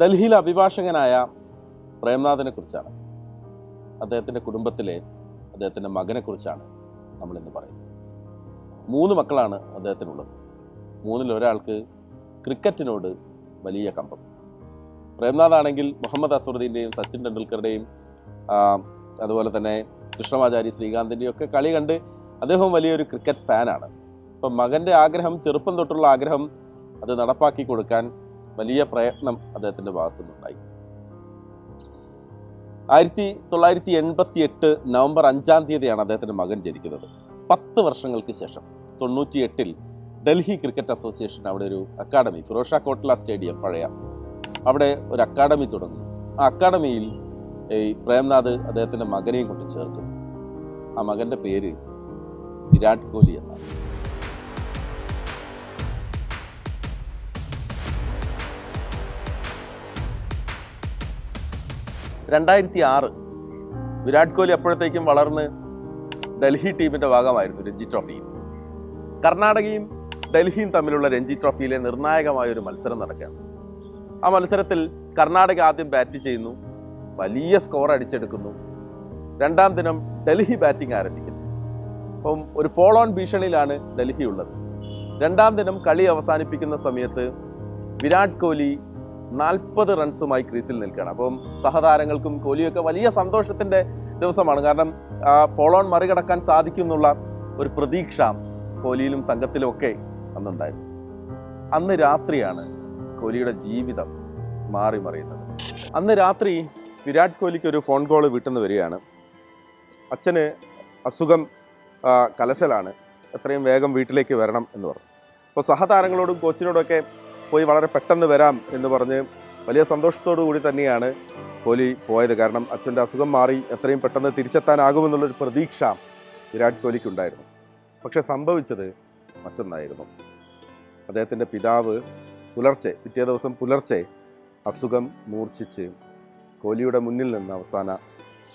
ഡൽഹിയിലെ അഭിഭാഷകനായ പ്രേംനാഥിനെ കുറിച്ചാണ്. അദ്ദേഹത്തിന്റെ കുടുംബത്തിലെ അദ്ദേഹത്തിന്റെ മകനെക്കുറിച്ചാണ് നമ്മളിന്ന് പറയുന്നത്. മൂന്ന് മക്കളാണ് അദ്ദേഹത്തിനുള്ളത്. മൂന്നിൽ ഒരാൾക്ക് ക്രിക്കറ്റിനോട് വലിയ കമ്പം. പ്രേംനാഥ് ആണെങ്കിൽ മുഹമ്മദ് അസറുദ്ദീന്റെയും സച്ചിൻ ടെണ്ടുൽക്കറുടെയും അതുപോലെ തന്നെ കൃഷ്ണമാചാരി ശ്രീകാന്തിന്റെയും ഒക്കെ കളി കണ്ട് അദ്ദേഹം വലിയൊരു ക്രിക്കറ്റ് ഫാനാണ്. അപ്പം മകന്റെ ആഗ്രഹം ചെറുപ്പം തൊട്ടുള്ള ആഗ്രഹം അത് നടപ്പാക്കി കൊടുക്കാൻ വലിയ പ്രയത്നം അദ്ദേഹത്തിന്റെ ഭാഗത്തുനിന്നുണ്ടായി. ആയിരത്തി തൊള്ളായിരത്തി എൺപത്തി എട്ട് നവംബർ അഞ്ചാം തീയതിയാണ് അദ്ദേഹത്തിന്റെ മകൻ ജനിക്കുന്നത്. പത്ത് വർഷങ്ങൾക്ക് ശേഷം തൊണ്ണൂറ്റി എട്ടിൽ ഡൽഹി ക്രിക്കറ്റ് അസോസിയേഷൻ അവിടെ ഒരു അക്കാഡമി ഫിറോഷ കോട്ട്ല സ്റ്റേഡിയം പഴയ അവിടെ ഒരു അക്കാഡമി തുടങ്ങി. ആ അക്കാഡമിയിൽ ഈ പ്രേംനാഥ് അദ്ദേഹത്തിന്റെ മകനെയും കൊണ്ട് ചേർക്കും. ആ മകന്റെ പേര് വിരാട് കോഹ്ലി എന്നാണ്. രണ്ടായിരത്തി ആറ് വിരാട് കോഹ്ലി അപ്പോഴത്തേക്കും വളർന്ന് ഡൽഹി ടീമിന്റെ ഭാഗമായിരുന്നു രഞ്ജി ട്രോഫിയിൽ കർണാടകയും ഡൽഹിയും തമ്മിലുള്ള രഞ്ജി ട്രോഫിയിലെ നിർണായകമായ ഒരു മത്സരം നടക്കുകയാണ്. ആ മത്സരത്തിൽ കർണാടക ആദ്യം ബാറ്റ് ചെയ്യുന്നു. വലിയ സ്കോർ അടിച്ചെടുക്കുന്നു. രണ്ടാം ദിനം ഡൽഹി ബാറ്റിംഗ് ആരംഭിക്കുന്നു. അപ്പം ഒരു ഫോൾ ഓൺ ഭീഷണിയിലാണ് ഡൽഹി ഉള്ളത്. രണ്ടാം ദിനം കളി അവസാനിപ്പിക്കുന്ന സമയത്ത് വിരാട് കോഹ്ലി നാൽപ്പത് റൺസുമായി ക്രീസിൽ നിൽക്കുകയാണ്. അപ്പം സഹതാരങ്ങൾക്കും കോഹ്ലിയൊക്കെ വലിയ സന്തോഷത്തിന്റെ ദിവസമാണ്. കാരണം ഫോളോ ഓൺ മറികടക്കാൻ സാധിക്കും എന്നുള്ള ഒരു പ്രതീക്ഷ കോഹ്ലിയിലും സംഘത്തിലും ഒക്കെ അന്നുണ്ടായിരുന്നു. അന്ന് രാത്രിയാണ് കോഹ്ലിയുടെ ജീവിതം മാറി മറിയുന്നത്. അന്ന് രാത്രി വിരാട് കോഹ്ലിക്ക് ഒരു ഫോൺ കോൾ വീട്ടിൽ നിന്ന് വരികയാണ്. അച്ഛന് അസുഖം കലശലാണ്. എത്രയും വേഗം വീട്ടിലേക്ക് വരണം എന്ന് പറഞ്ഞു. അപ്പോൾ സഹതാരങ്ങളോടും കോച്ചിനോടൊക്കെ പോയി വളരെ പെട്ടെന്ന് വരാം എന്ന് പറഞ്ഞ് വലിയ സന്തോഷത്തോടു കൂടി തന്നെയാണ് കോഹ്ലി പോയത്. കാരണം അച്ഛന്റെ അസുഖം മാറി എത്രയും പെട്ടെന്ന് തിരിച്ചെത്താനാകുമെന്നുള്ളൊരു പ്രതീക്ഷ വിരാട് കോഹ്ലിക്കുണ്ടായിരുന്നു. പക്ഷെ സംഭവിച്ചത് മറ്റൊന്നായിരുന്നു. അദ്ദേഹത്തിന്റെ പിതാവ് പുലർച്ചെ പിറ്റേ ദിവസം പുലർച്ചെ അസുഖം മൂർച്ഛിച്ച് കോഹ്ലിയുടെ മുന്നിൽ നിന്ന് അവസാന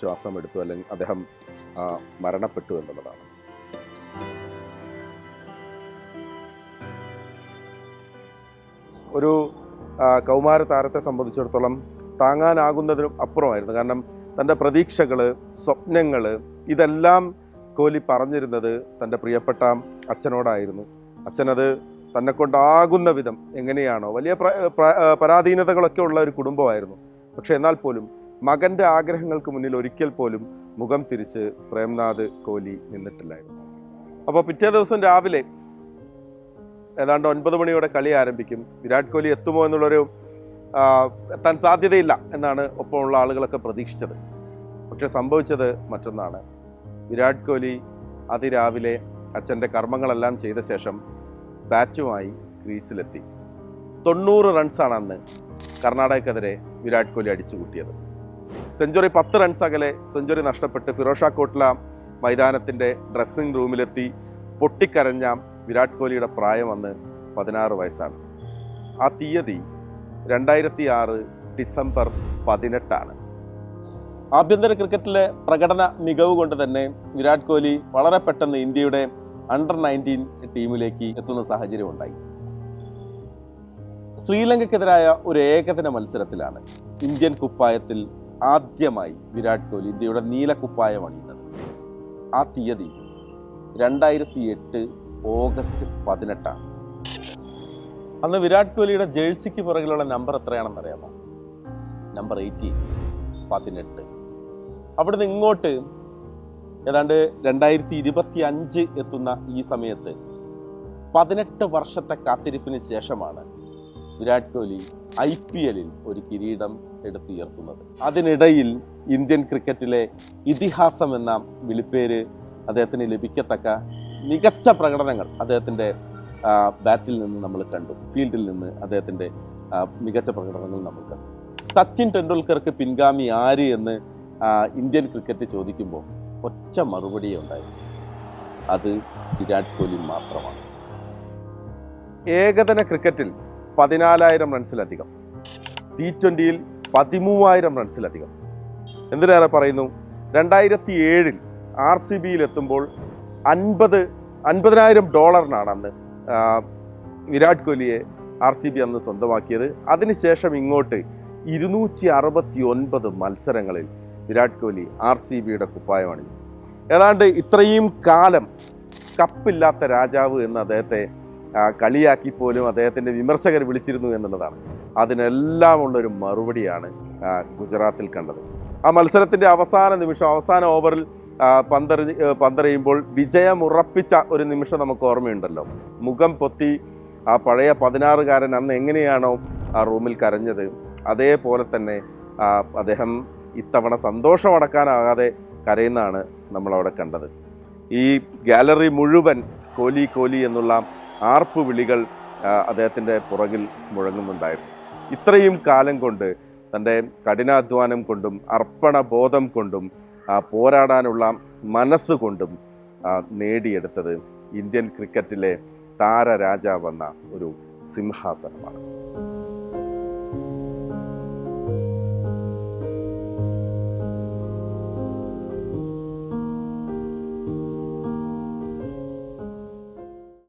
ശ്വാസം എടുത്തു അല്ലെങ്കിൽ അദ്ദേഹം മരണപ്പെട്ടു എന്നുള്ളതാണ്. ഒരു കൗമാര താരത്തെ സംബന്ധിച്ചിടത്തോളം താങ്ങാനാകുന്നതിനും അപ്പുറമായിരുന്നു. കാരണം തന്റെ പ്രതീക്ഷകൾ സ്വപ്നങ്ങൾ ഇതെല്ലാം കോഹ്ലി പറഞ്ഞിരുന്നത് തന്റെ പ്രിയപ്പെട്ട അച്ഛനോടായിരുന്നു. അച്ഛനത് തന്നെ കൊണ്ടാകുന്ന വിധം എങ്ങനെയാണോ വലിയ പ്ര- പ്ര- പരാധീനതകളൊക്കെ ഉള്ള ഒരു കുടുംബമായിരുന്നു. പക്ഷെ എന്നാൽ പോലും മകന്റെ ആഗ്രഹങ്ങൾക്ക് മുന്നിൽ ഒരിക്കൽ പോലും മുഖം തിരിച്ച് പ്രേംനാഥ് കോഹ്ലി നിന്നിട്ടില്ലായിരുന്നു. അപ്പോൾ പിറ്റേ ദിവസം രാവിലെ ഏതാണ്ട് ഒൻപത് മണിയോടെ കളി ആരംഭിക്കും. വിരാട് കോഹ്ലി എത്തുമോ എന്നുള്ളൊരു എത്താൻ സാധ്യതയില്ല എന്നാണ് ഒപ്പമുള്ള ആളുകളൊക്കെ പ്രതീക്ഷിച്ചത്. പക്ഷെ സംഭവിച്ചത് മറ്റൊന്നാണ്. വിരാട് കോഹ്ലി അതിരാവിലെ അച്ഛന്റെ കർമ്മങ്ങളെല്ലാം ചെയ്ത ശേഷം ബാറ്റുമായി ക്രീസിലെത്തി. തൊണ്ണൂറ് റൺസാണ് അന്ന് കർണാടകക്കെതിരെ വിരാട് കോഹ്ലി അടിച്ചു കൂട്ടിയത്. സെഞ്ചുറി പത്ത് റൺസ് അകലെ സെഞ്ചുറി നഷ്ടപ്പെട്ട് ഫിറോഷ കോട്ട്ല മൈതാനത്തിന്റെ ഡ്രസ്സിംഗ് റൂമിലെത്തി പൊട്ടിക്കരഞ്ഞ വിരാട് കോഹ്ലിയുടെ പ്രായം അന്ന് പതിനാറ് വയസ്സാണ്. ആ തീയതി രണ്ടായിരത്തി ആറ് ഡിസംബർ പതിനെട്ടാണ്. ആഭ്യന്തര ക്രിക്കറ്റിലെ പ്രകടന മികവ് കൊണ്ട് തന്നെ വിരാട് കോഹ്ലി വളരെ പെട്ടെന്ന് ഇന്ത്യയുടെ അണ്ടർ നയന്റീൻ ടീമിലേക്ക് എത്തുന്ന സാഹചര്യം ഉണ്ടായി. ശ്രീലങ്കയ്ക്കെതിരായ ഒരു ഏകദിന മത്സരത്തിലാണ് ഇന്ത്യൻ കുപ്പായത്തിൽ ആദ്യമായി വിരാട് കോഹ്ലി ഇന്ത്യയുടെ നീല കുപ്പായം അണിയുന്നത് ആ തീയതി രണ്ടായിരത്തി എട്ട് ഓഗസ്റ്റ് പതിനെട്ടാണ്. അന്ന് വിരാട് കോഹ്ലിയുടെ ജേഴ്സിക്ക് പുറകിലുള്ള നമ്പർ എത്രയാണെന്ന് അറിയാമോ? നമ്പർ എയ്റ്റീൻ പതിനെട്ട്. അവിടുന്ന് ഇങ്ങോട്ട് ഏതാണ്ട് രണ്ടായിരത്തി ഇരുപത്തി അഞ്ച് എത്തുന്ന ഈ സമയത്ത് പതിനെട്ട് വർഷത്തെ കാത്തിരിപ്പിന് ശേഷമാണ് വിരാട് കോഹ്ലി ഐ പി എല്ലിൽ ഒരു കിരീടം എടുത്തുയർത്തുന്നത്. അതിനിടയിൽ ഇന്ത്യൻ ക്രിക്കറ്റിലെ ഇതിഹാസം എന്ന വിളിപ്പേര് അദ്ദേഹത്തിന് ലഭിക്കത്തക്ക മികച്ച പ്രകടനങ്ങൾ അദ്ദേഹത്തിന്റെ ബാറ്റിൽ നിന്ന് നമ്മൾ കണ്ടു. ഫീൽഡിൽ നിന്ന് അദ്ദേഹത്തിന്റെ മികച്ച പ്രകടനങ്ങൾ നമ്മൾ കണ്ടു. സച്ചിൻ ടെണ്ടുൽക്കർക്ക് പിൻഗാമി ആര് എന്ന് ഇന്ത്യൻ ക്രിക്കറ്റ് ചോദിക്കുമ്പോൾ ഒറ്റ മറുപടിയേ ഉണ്ടായി അത് വിരാട് കോഹ്ലി മാത്രമാണ്. ഏകദിന ക്രിക്കറ്റിൽ പതിനാലായിരം റൺസിലധികം. ടി ട്വന്റിയിൽ പതിമൂവായിരം റൺസിലധികം. എന്തിനേറെ പറയുന്നു? രണ്ടായിരത്തി ഏഴിൽ ആർ സി ബിയിൽ എത്തുമ്പോൾ അൻപത് അൻപതിനായിരം ഡോളറിനാണ് അന്ന് വിരാട് കോഹ്ലിയെ ആർ സി ബി അന്ന് സ്വന്തമാക്കിയത്. അതിനുശേഷം ഇങ്ങോട്ട് ഇരുന്നൂറ്റി അറുപത്തി ഒൻപത് മത്സരങ്ങളിൽ വിരാട് കോഹ്ലി ആർ സി ബിയുടെ കുപ്പായമാണിത്. ഏതാണ്ട് ഇത്രയും കാലം കപ്പില്ലാത്ത രാജാവ് എന്ന് അദ്ദേഹത്തെ കളിയാക്കി പോലും അദ്ദേഹത്തിന്റെ വിമർശകർ വിളിച്ചിരുന്നു എന്നുള്ളതാണ്. അതിനെല്ലാം ഉള്ളൊരു മറുപടിയാണ് ഗുജറാത്തിൽ കണ്ടത്. ആ മത്സരത്തിന്റെ അവസാന നിമിഷം അവസാന ഓവറിൽ ആ, പന്തറിയുമ്പോൾ വിജയമുറപ്പിച്ച ഒരു നിമിഷം നമുക്ക് ഓർമ്മയുണ്ടല്ലോ. മുഖം പൊത്തി ആ പഴയ പതിനാറുകാരൻ അന്ന് എങ്ങനെയാണോ ആ റൂമിൽ കരഞ്ഞത്. അതേപോലെ തന്നെ അദ്ദേഹം ഇത്തവണ സന്തോഷമടക്കാനാകാതെ കരയുന്നതാണ് നമ്മളവിടെ കണ്ടത്. ഈ ഗാലറി മുഴുവൻ കോലി കോലി എന്നുള്ള ആർപ്പ് വിളികൾ അദ്ദേഹത്തിന്റെ പുറകിൽ മുഴങ്ങുന്നുണ്ടായിരുന്നു. ഇത്രയും കാലം കൊണ്ട് തന്റെ കഠിനാധ്വാനം കൊണ്ടും അർപ്പണബോധം കൊണ്ടും പോരാടാനുള്ള മനസ്സുകൊണ്ടും നേടിയെടുത്തത് ഇന്ത്യൻ ക്രിക്കറ്റിലെ താരരാജാവെന്ന ഒരു സിംഹാസനമാണ്.